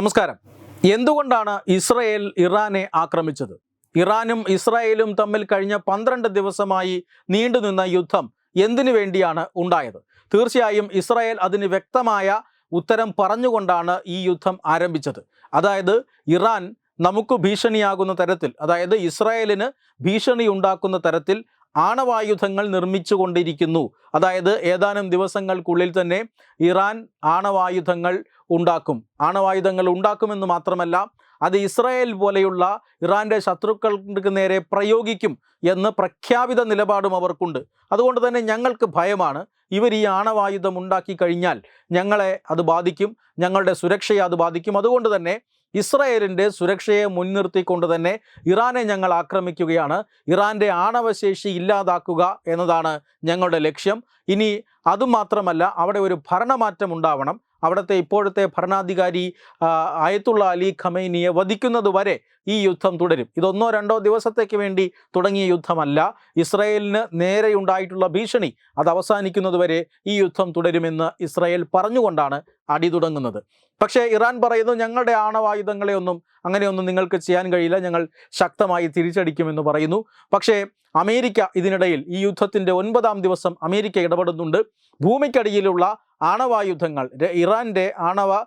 നമസ്കാരം. എന്തുകൊണ്ടാണ് ഇസ്രയേൽ ഇറാനെ ആക്രമിച്ചത്? ഇറാനും ഇസ്രായേലും തമ്മിൽ കഴിഞ്ഞ പന്ത്രണ്ട് ദിവസമായി നീണ്ടുനിന്ന യുദ്ധം എന്തിനു വേണ്ടിയാണ് ഉണ്ടായത്? തീർച്ചയായും ഇസ്രായേൽ അതിന് വ്യക്തമായ ഉത്തരം പറഞ്ഞുകൊണ്ടാണ് ഈ യുദ്ധം ആരംഭിച്ചത്. അതായത് ഇറാൻ നമുക്ക് ഭീഷണിയാകുന്ന തരത്തിൽ അതായത് ഇസ്രായേലിന് ഭീഷണി ഉണ്ടാക്കുന്ന തരത്തിൽ ആണവായുധങ്ങൾ നിർമ്മിച്ചുകൊണ്ടിരിക്കുന്നു. അതായത് ഏതാനും ദിവസങ്ങൾക്കുള്ളിൽ തന്നെ ഇറാൻ ആണവായുധങ്ങൾ ഉണ്ടാക്കും. ആണവായുധങ്ങൾ ഉണ്ടാക്കുമെന്ന് മാത്രമല്ല അത് ഇസ്രായേൽ പോലെയുള്ള ഇറാന്റെ ശത്രുക്കൾക്ക് നേരെ പ്രയോഗിക്കും എന്ന് പ്രഖ്യാപിത നിലപാടും അവർക്കുണ്ട്. അതുകൊണ്ട് തന്നെ ഞങ്ങൾക്ക് ഭയമാണ്. ഇവർ ഈ ആണവായുധം ഉണ്ടാക്കി കഴിഞ്ഞാൽ ഞങ്ങളെ അത് ബാധിക്കും ഞങ്ങളുടെ സുരക്ഷയെ അത് ബാധിക്കും. അതുകൊണ്ട് തന്നെ ഇസ്രായേലിന്റെ സുരക്ഷയെ മുൻനിർത്തിക്കൊണ്ട് തന്നെ ഇറാനെ ഞങ്ങൾ ആക്രമിക്കുകയാണ്. ഇറാന്റെ ആണവശേഷി ഇല്ലാതാക്കുക എന്നതാണ് ഞങ്ങളുടെ ലക്ഷ്യം. ഇനി അതുമാത്രമല്ല അവിടെ ഒരു ഭരണമാറ്റം ഉണ്ടാവണം. അവിടുത്തെ ഇപ്പോഴത്തെ ഭരണാധികാരി ആയത്തുള്ള അലി ഖമൈനിയെ വധിക്കുന്നത് വരെ ഈ യുദ്ധം തുടരും. ഇതൊന്നോ രണ്ടോ ദിവസത്തേക്ക് വേണ്ടി തുടങ്ങിയ യുദ്ധമല്ല. ഇസ്രയേലിന് നേരെയുണ്ടായിട്ടുള്ള ഭീഷണി അത് അവസാനിക്കുന്നത് വരെ ഈ യുദ്ധം തുടരുമെന്ന് ഇസ്രയേൽ പറഞ്ഞുകൊണ്ടാണ് അടി തുടങ്ങുന്നത്. പക്ഷേ ഇറാൻ പറയുന്നു ഞങ്ങളുടെ ആണവായുധങ്ങളെ ഒന്നും അങ്ങനെയൊന്നും നിങ്ങൾക്ക് ചെയ്യാൻ കഴിയില്ല. ഞങ്ങൾ ശക്തമായി തിരിച്ചടിക്കുമെന്ന് പറയുന്നു. പക്ഷേ അമേരിക്ക ഇതിനിടയിൽ ഈ യുദ്ധത്തിന്റെ ഒൻപതാം ദിവസം അമേരിക്ക ഇടപെടുന്നുണ്ട്. ഭൂമിക്കടിയിലുള്ള ആണവായുധങ്ങൾ. ഇറാന്റെ ആണവ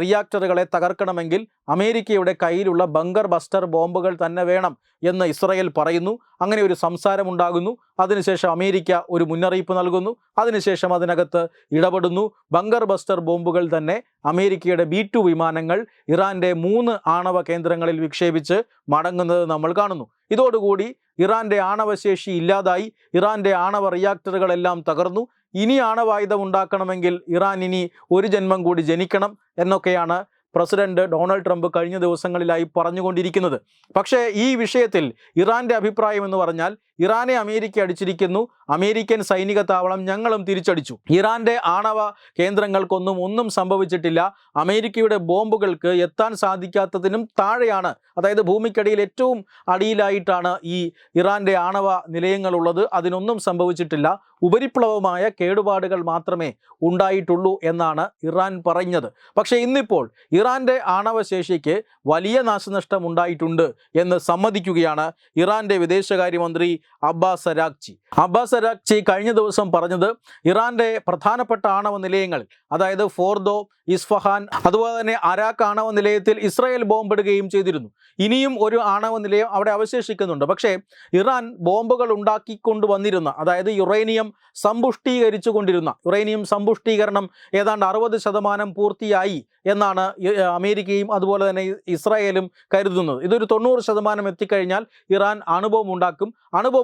റിയാക്ടറുകളെ തകർക്കണമെങ്കിൽ അമേരിക്കയുടെ കയ്യിലുള്ള ബങ്കർ ബസ്റ്റർ ബോംബുകൾ തന്നെ വേണം എന്ന് ഇസ്രയേൽ പറയുന്നു. അങ്ങനെ ഒരു സംസാരമുണ്ടാകുന്നു. അതിനുശേഷം അമേരിക്ക ഒരു മുന്നറിയിപ്പ് നൽകുന്നു. അതിനുശേഷം അതിനകത്ത് ഇടപെടുന്നു. ബങ്കർ ബസ്റ്റർ ബോംബുകൾ തന്നെ അമേരിക്കയുടെ ബി ടു വിമാനങ്ങൾ ഇറാന്റെ മൂന്ന് ആണവ കേന്ദ്രങ്ങളിൽ വിക്ഷേപിച്ച് മടങ്ങുന്നത് നമ്മൾ കാണുന്നു. ഇതോടുകൂടി ഇറാന്റെ ആണവശേഷി ഇല്ലാതായി. ഇറാന്റെ ആണവ റിയാക്ടറുകളെല്ലാം തകർന്നു. ഇനി ആണവായുധം ഉണ്ടാക്കണമെങ്കിൽ ഇറാൻ ഇനി ഒരു ജന്മം കൂടി ജനിക്കണം എന്നൊക്കെയാണ് പ്രസിഡന്റ് ഡൊണാൾഡ് ട്രംപ് കഴിഞ്ഞ ദിവസങ്ങളിലായി പറഞ്ഞുകൊണ്ടിരിക്കുന്നത്. പക്ഷേ ഈ വിഷയത്തിൽ ഇറാന്റെ അഭിപ്രായം എന്ന് പറഞ്ഞാൽ ഇറാനെ അമേരിക്ക അടിച്ചിരിക്കുന്നു. അമേരിക്കൻ സൈനിക താവളം ഞങ്ങളും തിരിച്ചടിച്ചു. ഇറാന്റെ ആണവ കേന്ദ്രങ്ങൾക്കൊന്നും ഒന്നും സംഭവിച്ചിട്ടില്ല. അമേരിക്കയുടെ ബോംബുകൾക്ക് എത്താൻ സാധിക്കാത്തതിനും താഴെയാണ്. അതായത് ഭൂമിക്കടിയിൽ ഏറ്റവും അടിയിലായിട്ടാണ് ഈ ഇറാന്റെ ആണവ നിലയങ്ങളുള്ളത്. അതിനൊന്നും സംഭവിച്ചിട്ടില്ല. ഉപരിപ്ലവമായ കേടുപാടുകൾ മാത്രമേ ഉണ്ടായിട്ടുള്ളൂ എന്നാണ് ഇറാൻ പറഞ്ഞത്. പക്ഷേ ഇന്നിപ്പോൾ ഇറാന്റെ ആണവശേഷിക്ക് വലിയ നാശനഷ്ടം ഉണ്ടായിട്ടുണ്ട് എന്ന് സമ്മതിക്കുകയാണ് ഇറാന്റെ വിദേശകാര്യമന്ത്രി അബ്ബാസ് അരാക്ചി അബ്ബാസ് അരാക്ചി കഴിഞ്ഞ ദിവസം പറഞ്ഞത് ഇറാന്റെ പ്രധാനപ്പെട്ട ആണവ നിലയങ്ങളിൽ അതായത് ഫോർദോ ഇസ്ഫഹാൻ അതുപോലെ തന്നെ അരാഖ് ആണവ നിലയത്തിൽ ഇസ്രായേൽ ബോംബിടുകയും ചെയ്തിരുന്നു. ഇനിയും ഒരു ആണവ നിലയം അവിടെ അവശേഷിക്കുന്നുണ്ട്. പക്ഷേ ഇറാൻ ബോംബുകൾ ഉണ്ടാക്കിക്കൊണ്ട് വന്നിരുന്ന അതായത് യുറേനിയം സമ്പുഷ്ടീകരിച്ചു കൊണ്ടിരുന്ന യുറേനിയം സമ്പുഷ്ടീകരണം ഏതാണ്ട് അറുപത് ശതമാനം പൂർത്തിയായി എന്നാണ് അമേരിക്കയും അതുപോലെ തന്നെ ഇസ്രായേലും കരുതുന്നത്. ഇതൊരു തൊണ്ണൂറ് ശതമാനം എത്തിക്കഴിഞ്ഞാൽ ഇറാൻ അണുബോംബ് ഉണ്ടാക്കും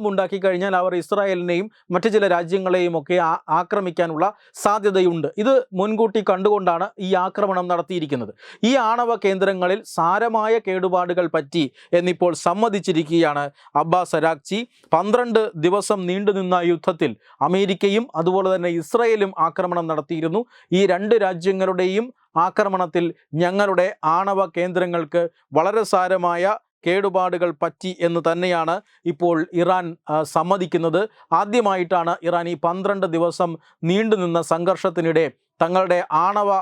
ഉണ്ടാക്കി കഴിഞ്ഞാൽ അവർ ഇസ്രായേലിനെയും മറ്റ് ചില രാജ്യങ്ങളെയും ഒക്കെ ആക്രമിക്കാനുള്ള സാധ്യതയുണ്ട്. ഇത് മുൻകൂട്ടി കണ്ടുകൊണ്ടാണ് ഈ ആക്രമണം നടത്തിയിരിക്കുന്നത്. ഈ ആണവ കേന്ദ്രങ്ങളിൽ സാരമായ കേടുപാടുകൾ പറ്റി എന്നിപ്പോൾ സമ്മതിച്ചിരിക്കുകയാണ് അബ്ബാസ് അരാക്ചി പന്ത്രണ്ട് ദിവസം നീണ്ടുനിന്ന യുദ്ധത്തിൽ അമേരിക്കയും അതുപോലെ തന്നെ ഇസ്രയേലും ആക്രമണം നടത്തിയിരുന്നു. ഈ രണ്ട് രാജ്യങ്ങളുടെയും ആക്രമണത്തിൽ ഞങ്ങളുടെ ആണവ കേന്ദ്രങ്ങൾക്ക് വളരെ സാരമായ കേടുപാടുകൾ പറ്റി എന്ന് തന്നെയാണ് ഇപ്പോൾ ഇറാൻ സമ്മതിക്കുന്നത്. ആദ്യമായിട്ടാണ് ഇറാൻ ഈ പന്ത്രണ്ട് ദിവസം നീണ്ടുനിന്ന സംഘർഷത്തിനിടെ തങ്ങളുടെ ആണവ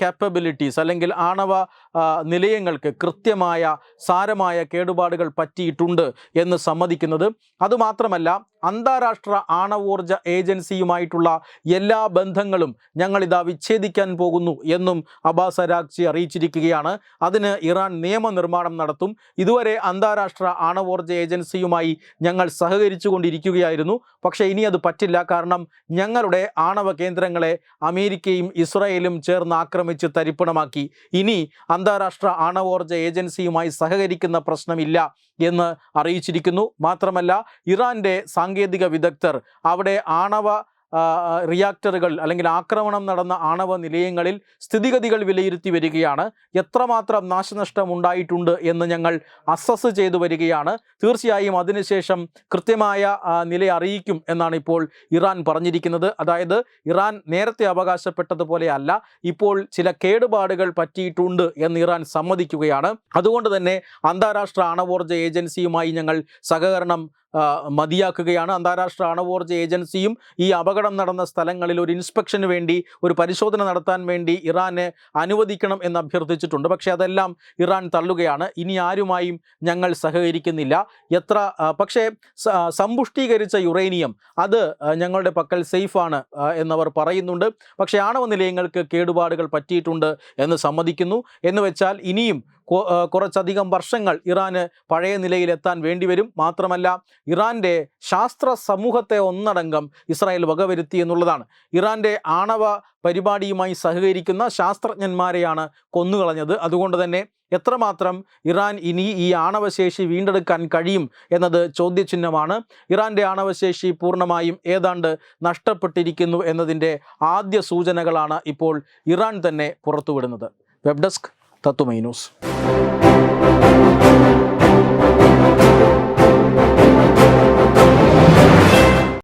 കാപ്പബിലിറ്റീസ് അല്ലെങ്കിൽ ആണവ നിലയങ്ങൾക്ക് കൃത്യമായ സാരമായ കേടുപാടുകൾ പറ്റിയിട്ടുണ്ട് എന്ന് സമ്മതിക്കുന്നത്. അതുമാത്രമല്ല അന്താരാഷ്ട്ര ആണവോർജ ഏജൻസിയുമായിട്ടുള്ള എല്ലാ ബന്ധങ്ങളും ഞങ്ങളിതാ വിച്ഛേദിക്കാൻ പോകുന്നു എന്നും അബ്ബാസ് അരാക്ചി അറിയിച്ചിരിക്കുകയാണ്. അതിന് ഇറാൻ നിയമനിർമ്മാണം നടത്തും. ഇതുവരെ അന്താരാഷ്ട്ര ആണവോർജ ഏജൻസിയുമായി ഞങ്ങൾ സഹകരിച്ചു കൊണ്ടിരിക്കുകയായിരുന്നു പക്ഷേ ഇനി അത് പറ്റില്ല. കാരണം ഞങ്ങളുടെ ആണവ കേന്ദ്രങ്ങളെ അമേരിക്കയും ഇസ്രായേലും ചേർന്ന് ആക്രമിച്ച് തരിപ്പണമാക്കി. ഇനി അന്താരാഷ്ട്ര ആണവോർജ ഏജൻസിയുമായി സഹകരിക്കുന്ന പ്രശ്നമില്ല എന്ന് അറിയിച്ചിരിക്കുന്നു. മാത്രമല്ല ഇറാന്റെ സാങ്കേതിക വിദഗ്ധർ അവിടെ ആണവ റിയാക്ടറുകൾ അല്ലെങ്കിൽ ആക്രമണം നടന്ന ആണവ നിലയങ്ങളിൽ സ്ഥിതിഗതികൾ വിലയിരുത്തി വരികയാണ്. എത്രമാത്രം നാശനഷ്ടം ഉണ്ടായിട്ടുണ്ട് എന്ന് ഞങ്ങൾ അസസ് ചെയ്തു വരികയാണ്. തീർച്ചയായും അതിനുശേഷം കൃത്യമായ നില അറിയിക്കും എന്നാണ് ഇപ്പോൾ ഇറാൻ പറഞ്ഞിരിക്കുന്നത്. അതായത് ഇറാൻ നേരത്തെ അവകാശപ്പെട്ടതുപോലെ അല്ല ഇപ്പോൾ ചില കേടുപാടുകൾ പറ്റിയിട്ടുണ്ട് എന്ന് ഇറാൻ സമ്മതിക്കുകയാണ്. അതുകൊണ്ട് തന്നെ അന്താരാഷ്ട്ര ആണവോർജ ഏജൻസിയുമായി ഞങ്ങൾ സഹകരണം മതിയാക്കുകയാണ്. അന്താരാഷ്ട്ര ആണവോർജ ഏജൻസിയും ഈ അപകടം നടന്ന സ്ഥലങ്ങളിൽ ഒരു ഇൻസ്പെക്ഷന് വേണ്ടി ഒരു പരിശോധന നടത്താൻ വേണ്ടി ഇറാനെ അനുവദിക്കണം എന്ന് അഭ്യർത്ഥിച്ചിട്ടുണ്ട്. പക്ഷേ അതെല്ലാം ഇറാൻ തള്ളുകയാണ്. ഇനി ആരുമായും ഞങ്ങൾ സഹകരിക്കുന്നില്ല. എത്ര പക്ഷേ സമ്പുഷ്ടീകരിച്ച യുറേനിയം അത് ഞങ്ങളുടെ പക്കൽ സേഫാണ് എന്നവർ പറയുന്നുണ്ട്. പക്ഷേ ആണവ നിലയങ്ങൾക്ക് കേടുപാടുകൾ പറ്റിയിട്ടുണ്ട് എന്ന് സമ്മതിക്കുന്നു. എന്ന് വെച്ചാൽ ഇനിയും കുറച്ചധികം വർഷങ്ങൾ ഇറാന് പഴയ നിലയിലെത്താൻ വേണ്ടിവരും. മാത്രമല്ല ഇറാന്റെ ശാസ്ത്ര സമൂഹത്തെ ഒന്നടങ്കം ഇസ്രായേൽ വകവരുത്തി എന്നുള്ളതാണ്. ഇറാന്റെ ആണവ പരിപാടിയുമായി സഹകരിക്കുന്ന ശാസ്ത്രജ്ഞന്മാരെയാണ് കൊന്നുകളഞ്ഞത്. അതുകൊണ്ട് തന്നെ എത്രമാത്രം ഇറാൻ ഇനി ഈ ആണവശേഷി വീണ്ടെടുക്കാൻ കഴിയും എന്നത് ചോദ്യചിഹ്നമാണ്. ഇറാന്റെ ആണവശേഷി പൂർണമായും ഏതാണ്ട് നഷ്ടപ്പെട്ടിരിക്കുന്നു എന്നതിന്റെ ആദ്യ സൂചനകളാണ് ഇപ്പോൾ ഇറാൻ തന്നെ പുറത്തുവിടുന്നത്. Web desk Tá, tanto Menos.